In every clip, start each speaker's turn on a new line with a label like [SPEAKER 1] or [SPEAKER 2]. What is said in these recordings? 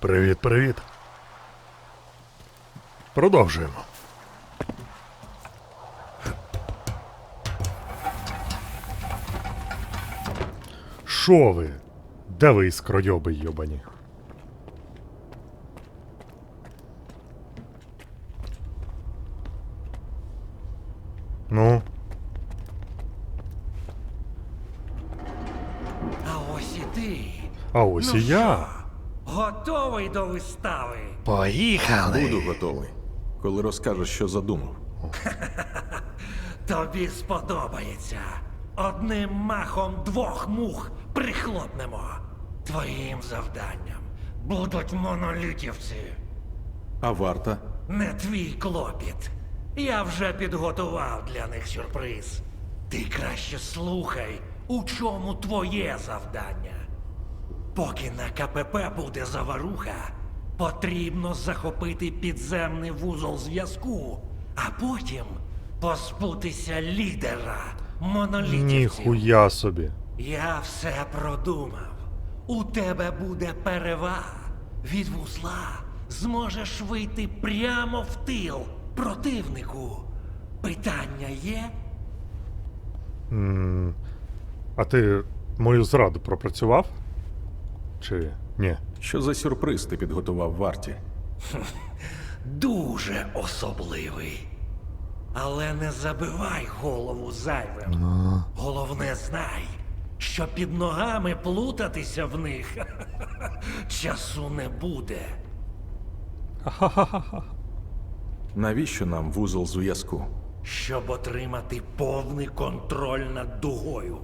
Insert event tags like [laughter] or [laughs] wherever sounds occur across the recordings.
[SPEAKER 1] Привіт, привіт. Продовжуємо. Шо ви? Де ви іскройоби йобані? Ну,
[SPEAKER 2] А ось і ти.
[SPEAKER 1] а ось
[SPEAKER 2] ну
[SPEAKER 1] і я.
[SPEAKER 2] Готовий до вистави?
[SPEAKER 1] Поїхали.
[SPEAKER 3] Буду готовий, коли розкажеш, що задумав. [laughs]
[SPEAKER 2] Тобі сподобається. Одним махом двох мух прихлопнемо. Твоїм завданням будуть монолітівці.
[SPEAKER 3] А варта?
[SPEAKER 2] Не твій клопіт. Я вже підготував для них сюрприз. Ти краще слухай, у чому твоє завдання. Поки на КПП буде заваруха, потрібно захопити підземний вузол зв'язку, а потім позбутися лідера монолітівців.
[SPEAKER 1] Ніхуя собі.
[SPEAKER 2] Я все продумав. У тебе буде перевага. Від вузла зможеш вийти прямо в тил противнику. Питання є?
[SPEAKER 1] А ти мою зраду пропрацював? Чи ні?
[SPEAKER 3] Що за сюрприз ти підготував варті? [laughs]
[SPEAKER 2] Дуже особливий. Але не забивай голову зайвим. Головне знай, що під ногами плутатися в них [laughs] часу не буде. [laughs]
[SPEAKER 3] Навіщо нам вузол зв'язку?
[SPEAKER 2] щоб отримати повний контроль над дугою.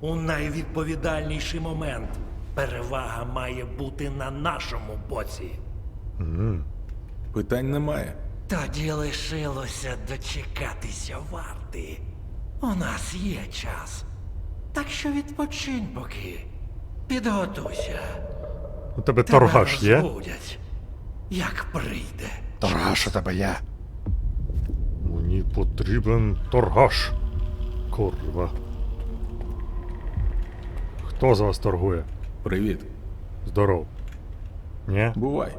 [SPEAKER 2] У найвідповідальніший момент перевага має бути на нашому боці.
[SPEAKER 3] Питань немає.
[SPEAKER 2] Тоді лишилося дочекатися варти. У нас є час. Так що відпочинь поки. Підготуйся.
[SPEAKER 1] У тебе торгаш є?
[SPEAKER 2] розбудять, як прийде.
[SPEAKER 1] Торгаш у тебе є. Мені потрібен торгаш. Курва. Хто з вас торгує?
[SPEAKER 3] Привіт.
[SPEAKER 1] Здоров. Ні?
[SPEAKER 3] Бувай.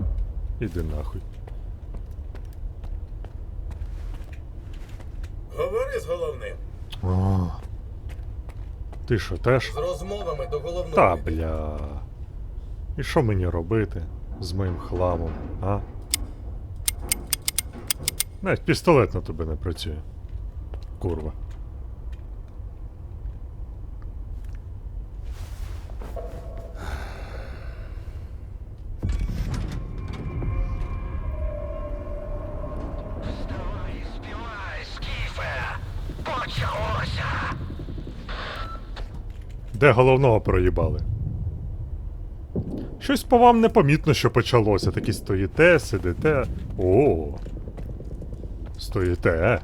[SPEAKER 1] Іди нахуй.
[SPEAKER 4] Говори з головним.
[SPEAKER 1] О. Ти що теж?
[SPEAKER 4] З розмовами до головного.
[SPEAKER 1] Та бля. І що мені робити з моїм хламом, а? Навіть пістолет на тебе не працює. Курва. Де головного проїбали? Щось по вам непомітно, що почалося. Такі стоїте, сидите. О. Стоїте.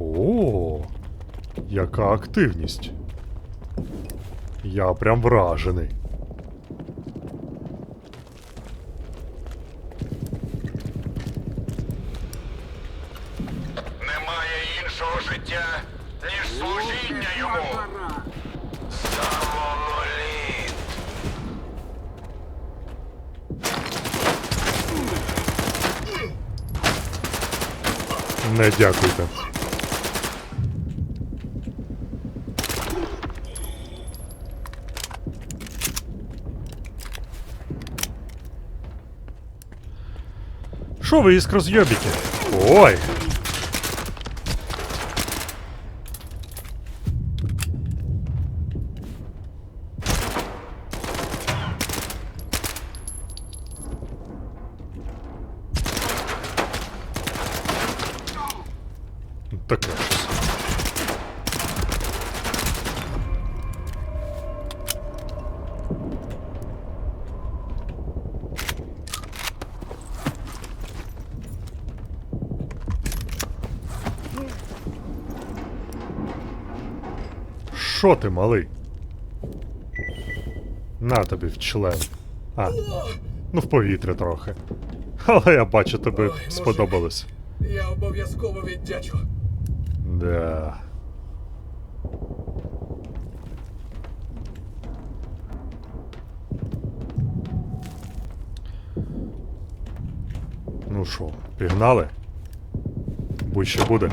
[SPEAKER 1] О. Яка активність. Я прям вражений. Не дякуйте. Що ви іскрозйобіки? Ой! Таке щось. Що ти, малий? На тобі в член. А, ну в повітря трохи. Але я бачу, тобі
[SPEAKER 4] Ой, мужик.
[SPEAKER 1] сподобалось.
[SPEAKER 4] Я обов'язково віддячу.
[SPEAKER 1] Да. Ну що, пігнали? Будь що буде.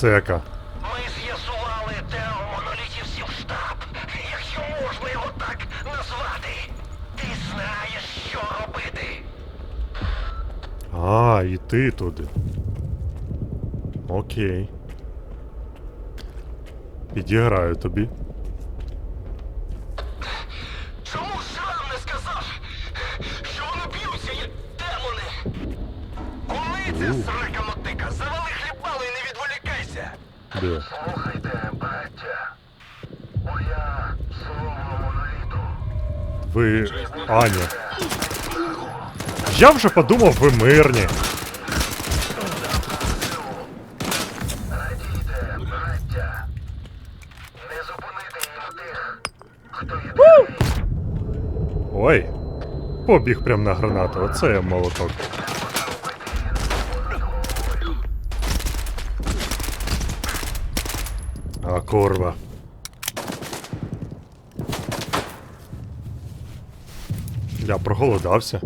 [SPEAKER 1] Це яка?
[SPEAKER 5] Ми з'ясували, де у монолітівців штаб, якщо можна його так назвати. Ти знаєш, що робити.
[SPEAKER 1] А, і ти туди. Окей. Підіграю тобі.
[SPEAKER 5] Чому сам не сказав, що вони б'ються, як демони? Коли це срака
[SPEAKER 1] Де?
[SPEAKER 5] Слухайте, браття. Бо я слово моноліту.
[SPEAKER 1] Ви. Аня. Я вже подумав, ви мирні.
[SPEAKER 5] Радійте, браття. Не зупинити їм тих, хто є
[SPEAKER 1] Ой. Побіг прям на гранату. Оце я молоток. А. Я проголодався.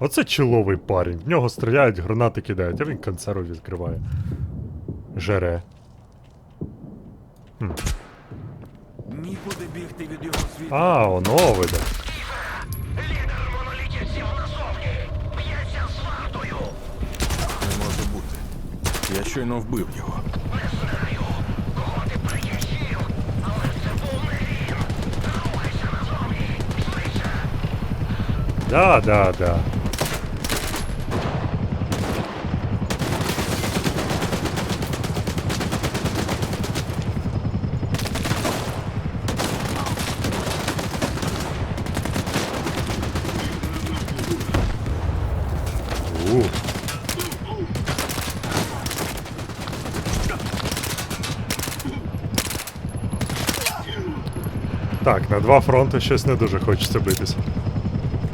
[SPEAKER 1] Оце чоловий парень. В нього стріляють, гранати кидають, а він консерву відкриває. Жере.
[SPEAKER 6] Нікуди бігти від його світу.
[SPEAKER 1] А, оно виде.
[SPEAKER 3] Я щойно вбив його.
[SPEAKER 5] Не знаю, кого ти приїжджів, але це був не він. Рухайся назовні. Швидше.
[SPEAKER 1] Да, да, да. У. Так, на два фронти щось не дуже хочеться битися.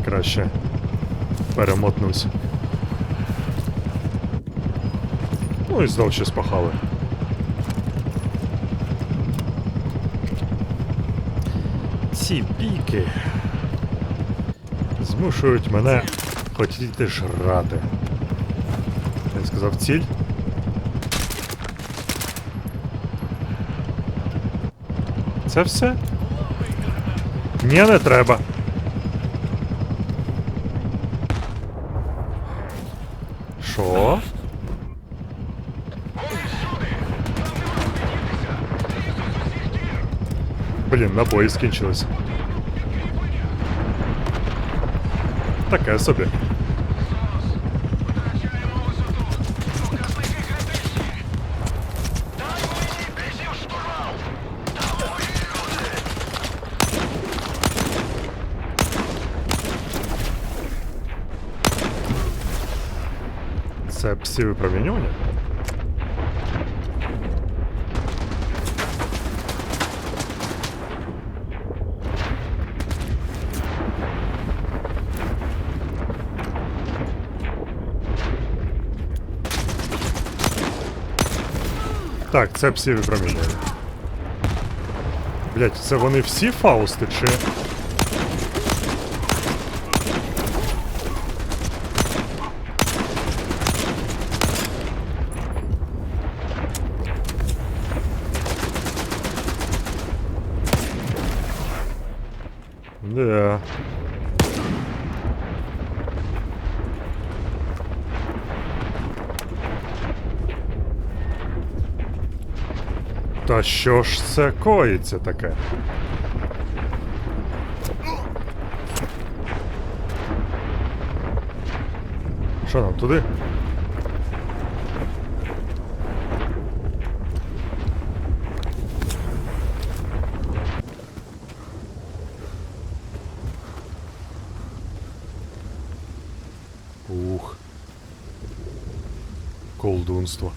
[SPEAKER 1] Краще перемотнусь. Ну і знов щось пахали. Ці піки змушують мене хотіти жрати. Я сказав ціль. Це все? Ні, не треба. Що? Блін, набої скінчились. Таке собі. Це псі? Так, це псі випромінювання. Блять, це вони всі фаусти чи. Да. Та що ж це коїться таке? Що нам туди? Колдунство.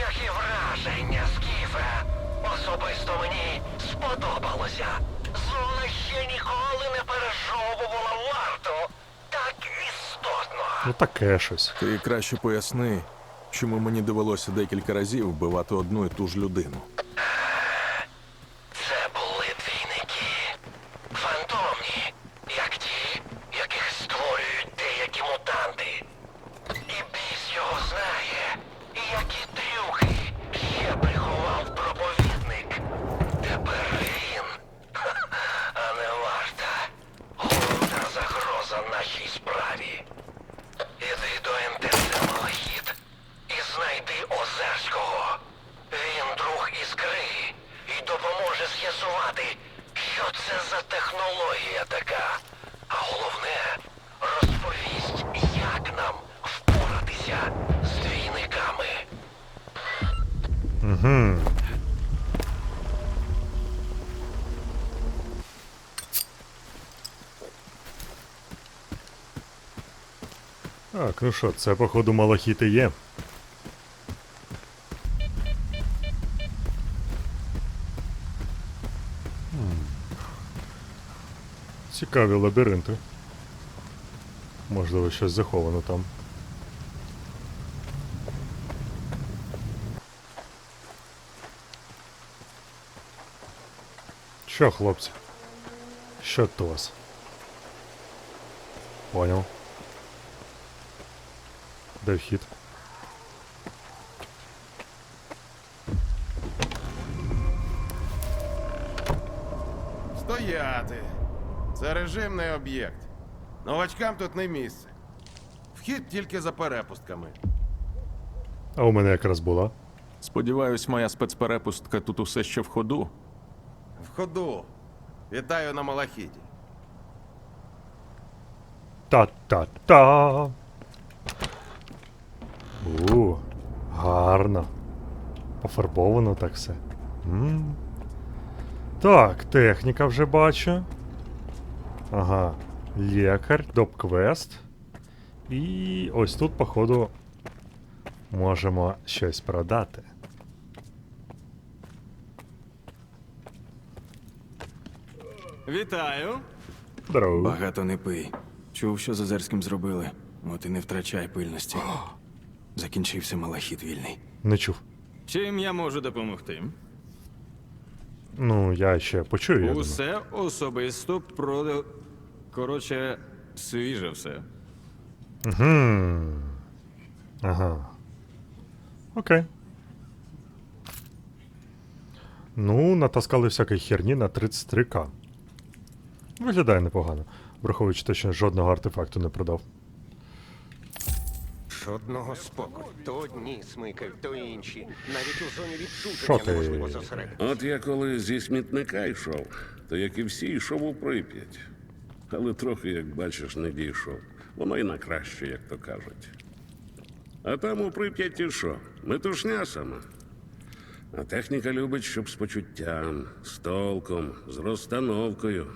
[SPEAKER 5] Які враження, Скіфе? Особисто мені
[SPEAKER 7] сподобалося. Зона ще ніколи не пережовувала варту так істотно.
[SPEAKER 1] Ну таке щось.
[SPEAKER 5] Ти краще поясни, чому мені довелося декілька разів вбивати одну і ту ж людину.
[SPEAKER 1] Так, ну що, це походу малахіт і є. Цікаві лабіринти. Можливо, щось заховано там. Що, хлопці? Що то вас? Понял. Де вхід?
[SPEAKER 8] Стояти. Це режимний об'єкт. Новачкам тут не місце. Вхід тільки за перепустками.
[SPEAKER 1] А у мене якраз була.
[SPEAKER 5] Сподіваюсь, моя спецперепустка тут усе ще в ходу.
[SPEAKER 8] В ходу. Вітаю на Малахіті.
[SPEAKER 1] Та-та-та. У, гарно. Пофарбовано так все. м Так, техніка вже бачу. Ага. Лікар, доп-квест. І ось тут, походу, можемо щось продати.
[SPEAKER 6] Вітаю.
[SPEAKER 1] Здорово.
[SPEAKER 9] Багато не пий. Чув, що з Озерським зробили. От і не втрачай пильності. Закінчився малахіт вільний.
[SPEAKER 1] Не чув.
[SPEAKER 6] Чим я можу допомогти?
[SPEAKER 1] Ну, я ще почую. Я думаю.
[SPEAKER 6] Усе особисто про. Коротше, свіже все.
[SPEAKER 1] Ага. Окей. Ну, натаскали всякої херні на 33к. Виглядає непогано, враховуючи те, що жодного артефакту не продав.
[SPEAKER 10] Жодного спокою. То одні смикають, то інші. Навіть у зоні
[SPEAKER 1] Що
[SPEAKER 10] відчуження
[SPEAKER 1] ти?
[SPEAKER 10] неможливо зосередитися.
[SPEAKER 11] От я коли зі смітника йшов, то як і всі йшов у Прип'ять. Але трохи, як бачиш, не дійшов. Воно і на краще, як то кажуть. А там у Прип'яті що? Метушня сама. А техніка любить, щоб з почуттям, з толком, з розстановкою.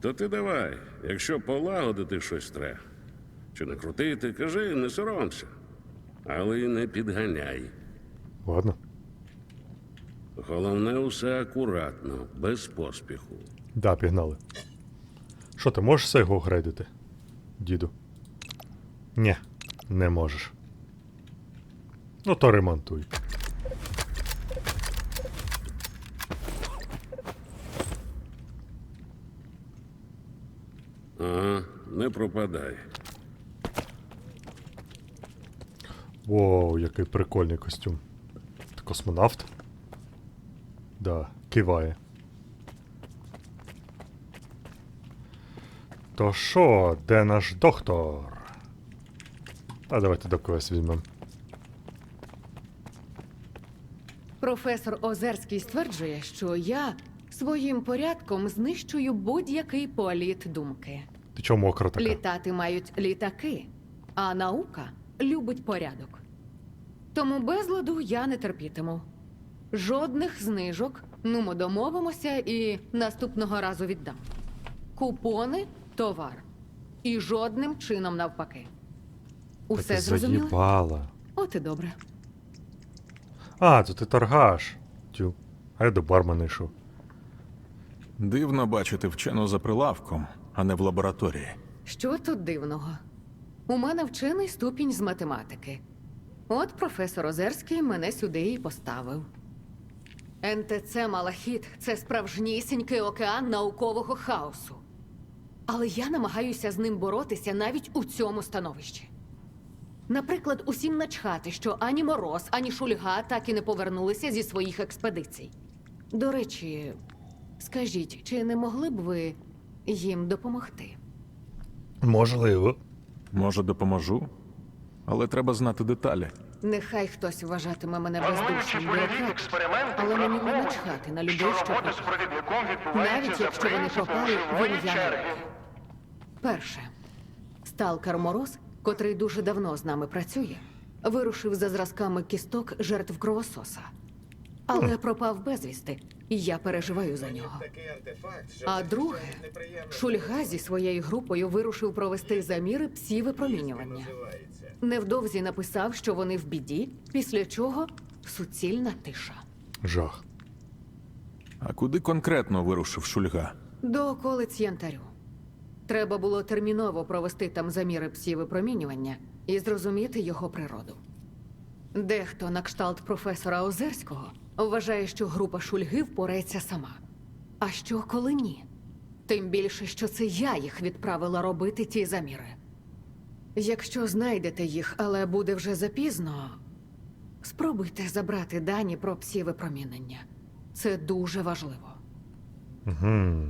[SPEAKER 11] То ти давай, якщо полагодити щось треба, чи накрутити, кажи, не соромся. Але й не підганяй.
[SPEAKER 1] Ладно.
[SPEAKER 11] Головне усе акуратно, без поспіху.
[SPEAKER 1] Да, пігнали. Що, ти можеш його грейдити? Діду? Ні, не можеш. Ну то ремонтуй.
[SPEAKER 11] Ага, не пропадай.
[SPEAKER 1] Воу, який прикольний костюм. Ти космонавт? Да, киває. То що, де наш доктор? А давайте до когось візьмемо.
[SPEAKER 12] Професор Озерський стверджує, що я своїм порядком знищую будь-який політ думки.
[SPEAKER 1] Ти чого мокра така?
[SPEAKER 12] Літати мають літаки, а наука любить порядок. Тому безладу я не терпітиму. Жодних знижок, ну ми домовимося і наступного разу віддам. Купони товар. І жодним чином навпаки. Усе
[SPEAKER 1] ти
[SPEAKER 12] зрозуміло?
[SPEAKER 1] заїбала.
[SPEAKER 12] От і добре.
[SPEAKER 1] А, то ти торгаш. Тю. А я до бармена йшов.
[SPEAKER 3] Дивно бачити вчену за прилавком, а не в лабораторії.
[SPEAKER 12] Що тут дивного? У мене вчений ступінь з математики. От професор Озерський мене сюди і поставив. НТЦ Малахіт це справжнісінький океан наукового хаосу. Але я намагаюся з ним боротися навіть у цьому становищі. Наприклад, усім начхати, що ані Мороз, ані Шульга так і не повернулися зі своїх експедицій. До речі, скажіть, чи не могли б ви їм допомогти?
[SPEAKER 1] Можливо.
[SPEAKER 3] Може, допоможу? Але треба знати деталі.
[SPEAKER 12] Нехай хтось вважатиме мене бездушним бюрократом, але мені не начхати на людей, що пропали. Навіть якщо вони пропали в ім'я. Перше, сталкер Мороз, котрий дуже давно з нами працює, вирушив за зразками кісток жертв кровососа. Але пропав безвісти, і я переживаю за нього. А друге,
[SPEAKER 4] неприємно
[SPEAKER 12] Шульга зі своєю групою вирушив провести заміри псі-випромінювання.
[SPEAKER 4] називається.
[SPEAKER 12] Невдовзі написав, що вони в біді, після чого суцільна тиша.
[SPEAKER 1] Жах.
[SPEAKER 3] А куди конкретно вирушив Шульга?
[SPEAKER 12] До околиць Янтарю. Треба було терміново провести там заміри псі-випромінювання і зрозуміти його природу. Дехто на кшталт професора Озерського вважає, що група Шульги впорається сама. А що коли ні? Тим більше, що це я їх відправила робити ті заміри. Якщо знайдете їх, але буде вже запізно, спробуйте забрати дані про псі-випромінення. Це дуже важливо.
[SPEAKER 1] Угу.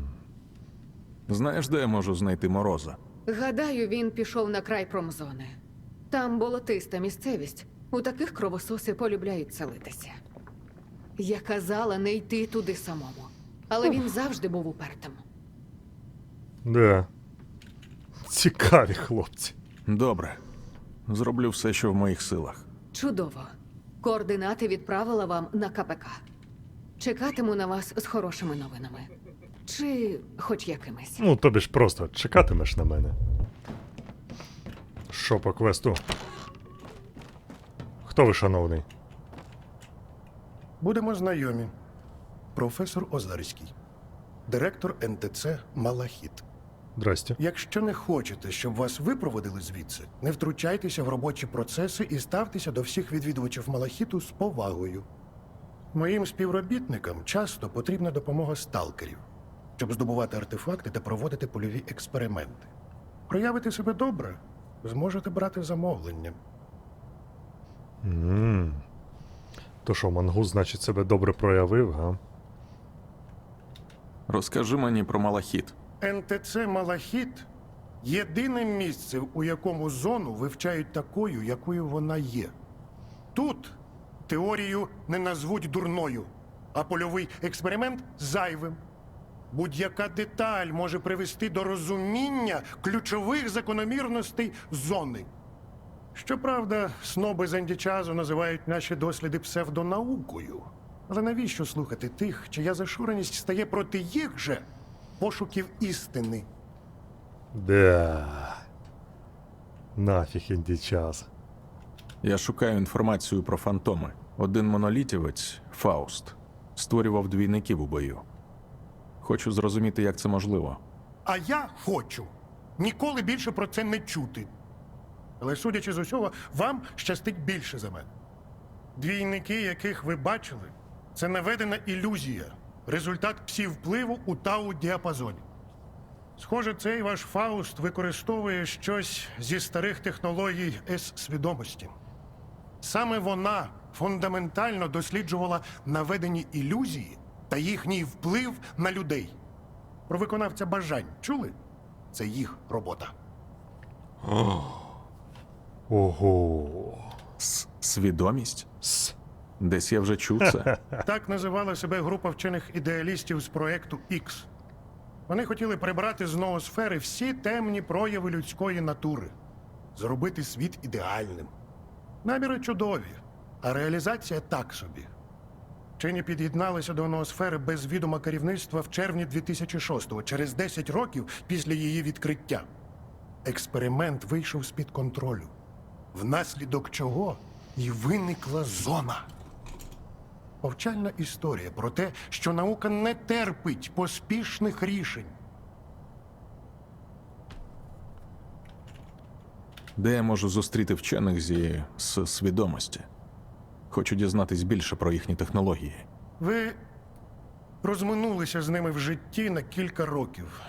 [SPEAKER 3] Знаєш, де я можу знайти мороза?
[SPEAKER 12] Гадаю, він пішов на край промзони. Там болотиста місцевість. У таких кровососи полюбляють селитися. Я казала не йти туди самому, але він завжди був упертим.
[SPEAKER 1] Да. Цікаві хлопці.
[SPEAKER 3] Добре. Зроблю все, що в моїх силах.
[SPEAKER 12] Чудово. Координати відправила вам на КПК. Чекатиму на вас з хорошими новинами. Чи хоч якимись.
[SPEAKER 1] Ну, тобі ж просто чекатимеш на мене. Що по квесту? Хто ви, шановний?
[SPEAKER 13] Будемо знайомі. Професор Озарський, директор НТЦ Малахіт.
[SPEAKER 1] Здрасте.
[SPEAKER 13] Якщо не хочете, щоб вас випроводили звідси, не втручайтеся в робочі процеси і ставтеся до всіх відвідувачів Малахіту з повагою. Моїм співробітникам часто потрібна допомога сталкерів, щоб здобувати артефакти та проводити польові експерименти. Проявити себе добре, зможете брати замовлення.
[SPEAKER 1] м То що, мангус, значить, себе добре проявив, га?
[SPEAKER 3] Розкажи мені про малахіт.
[SPEAKER 13] НТЦ Малахіт єдине місце, у якому зону вивчають такою, якою вона є. Тут теорію не назвуть дурною, а польовий експеримент зайвим. Будь-яка деталь може привести до розуміння ключових закономірностей зони. Щоправда, сноби з андічазу називають наші досліди псевдонаукою. Але навіщо слухати тих, чия зашуреність стає проти їх же пошуків істини?
[SPEAKER 1] Да. Нафіг інді час.
[SPEAKER 3] Я шукаю інформацію про фантоми. Один монолітівець, Фауст, створював двійників у бою. Хочу зрозуміти, як це можливо.
[SPEAKER 13] А я хочу ніколи більше про це не чути. Але, судячи з усього, вам щастить більше за мене. Двійники, яких ви бачили, це наведена ілюзія, результат псівпливу у тау діапазоні. Схоже, цей ваш Фауст використовує щось зі старих технологій С-свідомості. Саме вона фундаментально досліджувала наведені ілюзії та їхній вплив на людей. Про виконавця бажань чули? Це їх робота.
[SPEAKER 1] Ого.
[SPEAKER 3] С свідомість? Десь я вже чув це. [laughs]
[SPEAKER 13] Так називала себе група вчених ідеалістів з проекту X. Вони хотіли прибрати з ноосфери всі темні прояви людської натури, зробити світ ідеальним. Наміри чудові, а реалізація так собі. Вчені під'єдналися до ноосфери без відома керівництва в червні 2006-го, через 10 років після її відкриття. Експеримент вийшов з-під контролю, внаслідок чого і виникла зона. Повчальна історія про те, що наука не терпить поспішних рішень.
[SPEAKER 3] Де я можу зустріти вчених зі з свідомості? Хочу дізнатись більше про їхні технології.
[SPEAKER 13] Ви розминулися з ними в житті на кілька років.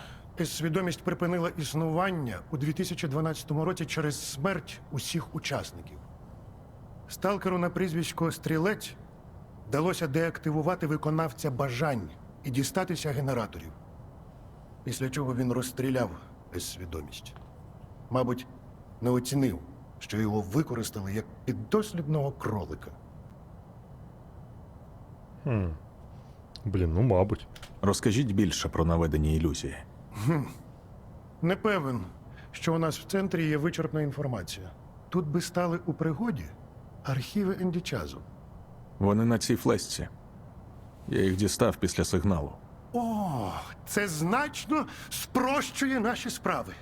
[SPEAKER 13] Свідомість припинила існування у 2012 році через смерть усіх учасників. Сталкеру на прізвисько Стрілець вдалося деактивувати виконавця бажань і дістатися генераторів. Після чого він розстріляв безсвідомість. Мабуть, не оцінив, що його використали як піддослідного кролика.
[SPEAKER 1] Хм. Блін, ну мабуть.
[SPEAKER 3] Розкажіть більше про наведені ілюзії.
[SPEAKER 13] Не певен, що у нас в центрі є вичерпна інформація. Тут би стали у пригоді архіви Ендічазу.
[SPEAKER 3] Вони на цій флесці. Я їх дістав після сигналу.
[SPEAKER 13] О, це значно спрощує наші справи.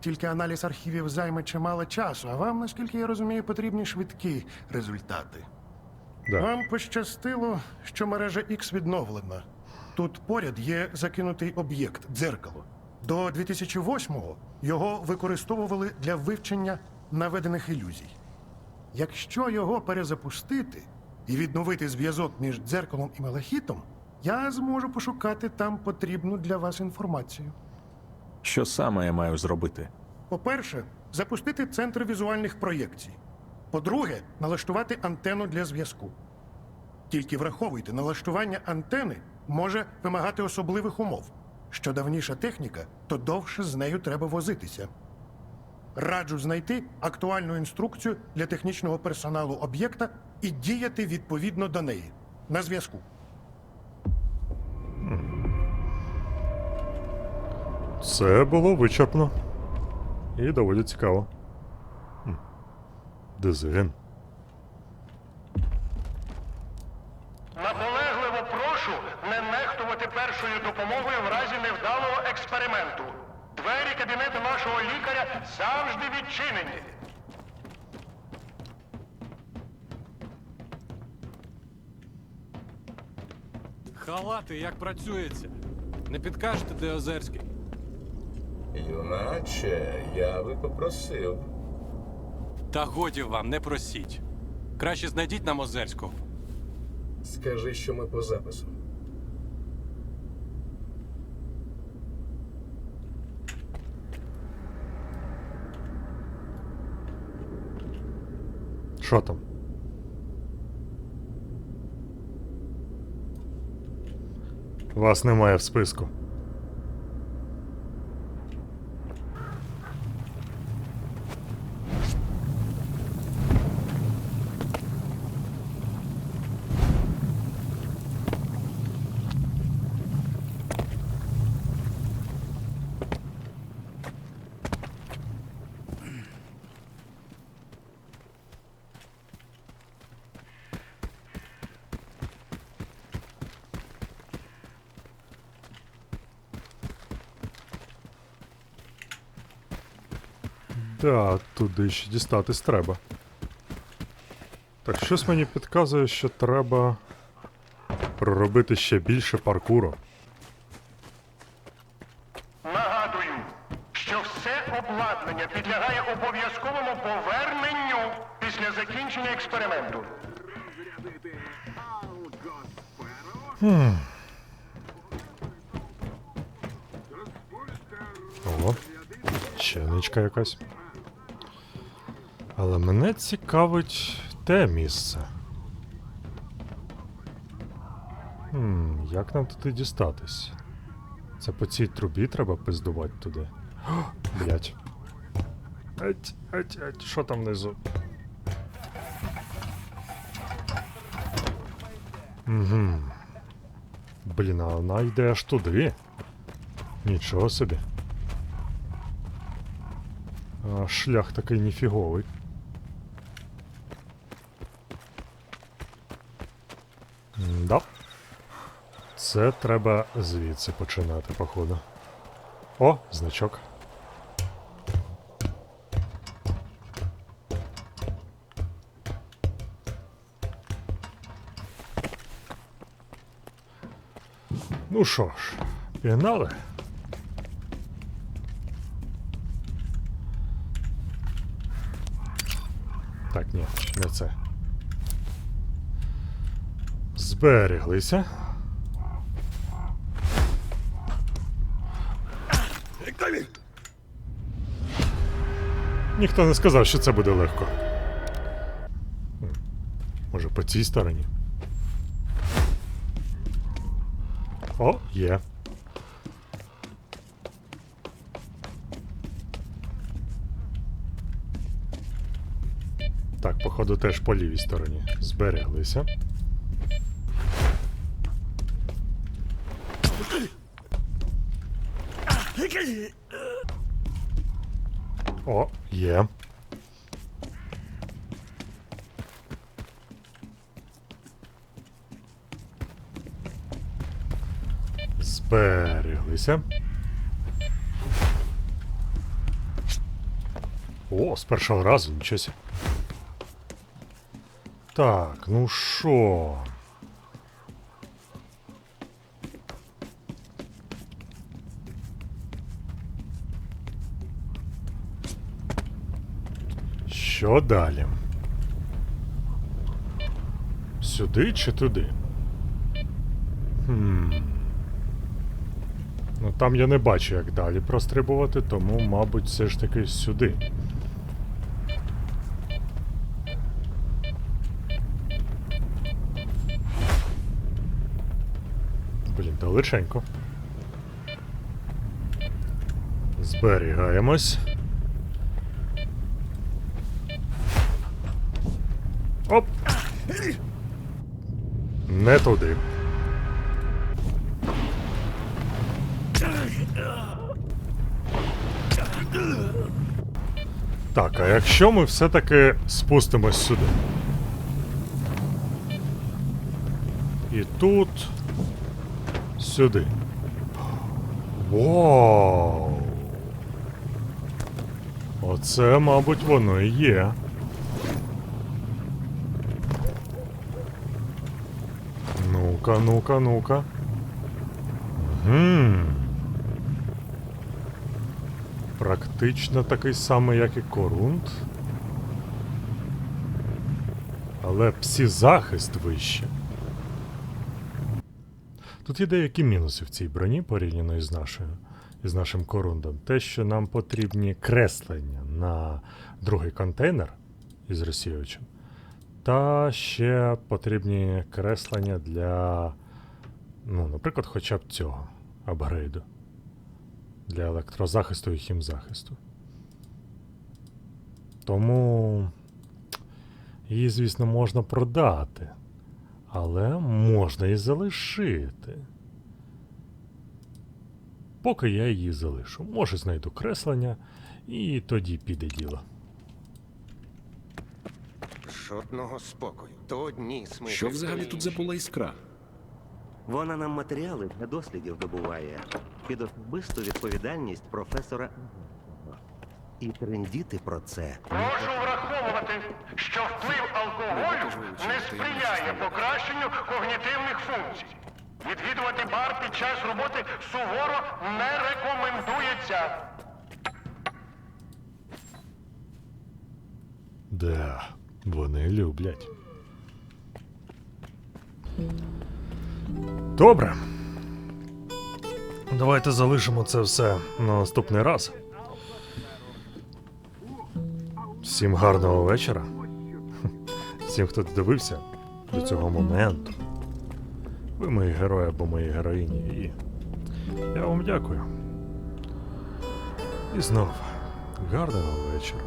[SPEAKER 13] Тільки аналіз архівів займе чимало часу, а вам, наскільки я розумію, потрібні швидкі результати.
[SPEAKER 1] Да.
[SPEAKER 13] Вам пощастило, що мережа X відновлена. Тут поряд є закинутий об'єкт дзеркало. До 2008-го його використовували для вивчення наведених ілюзій. Якщо його перезапустити і відновити зв'язок між дзеркалом і малахітом, я зможу пошукати там потрібну для вас інформацію.
[SPEAKER 3] Що саме я маю зробити?
[SPEAKER 13] По-перше, запустити центр візуальних проєкцій. По-друге, налаштувати антенну для зв'язку. Тільки враховуйте, налаштування антени може вимагати особливих умов. Що давніша техніка, то довше з нею треба возитися. Раджу знайти актуальну інструкцію для технічного персоналу об'єкта і діяти відповідно до неї. На зв'язку.
[SPEAKER 1] Це було вичерпно. І доволі цікаво. Дизайн.
[SPEAKER 2] Наполегливо прошу не нехтувати першою допомогою в разі невдалого експерименту. Двері кабінету нашого лікаря завжди відчинені.
[SPEAKER 14] Халати, як працюється? Не підкажете, де Озерський?
[SPEAKER 4] Юначе, я би попросив.
[SPEAKER 14] Та годі вам, не просіть. Краще знайдіть нам Озерського.
[SPEAKER 4] Скажи, що ми по запису.
[SPEAKER 1] Що там? Вас немає в списку. Да, туди ще дістатись треба. Так, щось мені підказує, що треба проробити ще більше паркуру.
[SPEAKER 2] Нагадую, що все обладнання підлягає обов'язковому поверненню після закінчення експерименту.
[SPEAKER 1] Ого, чиничка якась. Але мене цікавить те місце. Хм, як нам туди дістатись? Це по цій трубі треба пиздувати туди. [gasps] Блять. Еть, еть, еть, що там внизу? Угу. Блін, а вона йде аж туди. Нічого собі. А, шлях такий ніфіговий. Да. Це треба звідси починати, походу. О, значок. Ну що ж, пігнали. Так, ні, не це. Зберіглися. Ніхто не сказав, що це буде легко. Може, по цій стороні? О, є. Так, походу, теж по лівій стороні. Збереглися. О, є. Збереглися. О, з першого разу, нічого. Так, ну що? Що далі? Сюди чи туди? Хм. Ну там я не бачу, як далі прострибувати, тому, мабуть, все ж таки сюди. Блін, далеченько. Зберігаємось. Оп! Не туди. Так, а якщо ми все-таки спустимось сюди? І тут. Сюди. Вау! Оце, мабуть, воно і є. Ну-ка, ну-ка, ну-ка. Практично такий самий, як і корунт. Але псі-захист вище. Тут є деякі мінуси в цій броні порівняно із нашою, із нашим корундом. Те, що нам потрібні креслення на другий контейнер із розсіювачем. Та ще потрібні креслення для, ну, наприклад, хоча б цього апгрейду. Для електрозахисту і хімзахисту. Тому її, звісно, можна продати. Але можна і залишити. Поки я її залишу. Може знайду креслення, і тоді піде діло.
[SPEAKER 10] Жодного спокою. То одні смикаві.
[SPEAKER 3] Що взагалі тут за була іскра?
[SPEAKER 15] Вона нам матеріали для дослідів добуває під особисту відповідальність професора. І трендіти про це.
[SPEAKER 2] Прошу враховувати, що вплив алкоголю не сприяє покращенню когнітивних функцій. Відвідувати бар під час роботи суворо не рекомендується.
[SPEAKER 1] Да, вони люблять. Добре. Давайте залишимо це все на наступний раз. Всім гарного вечора. Всім, хто додивився до цього моменту. Ви мої герої або мої героїні. І я вам дякую. І знов гарного вечора.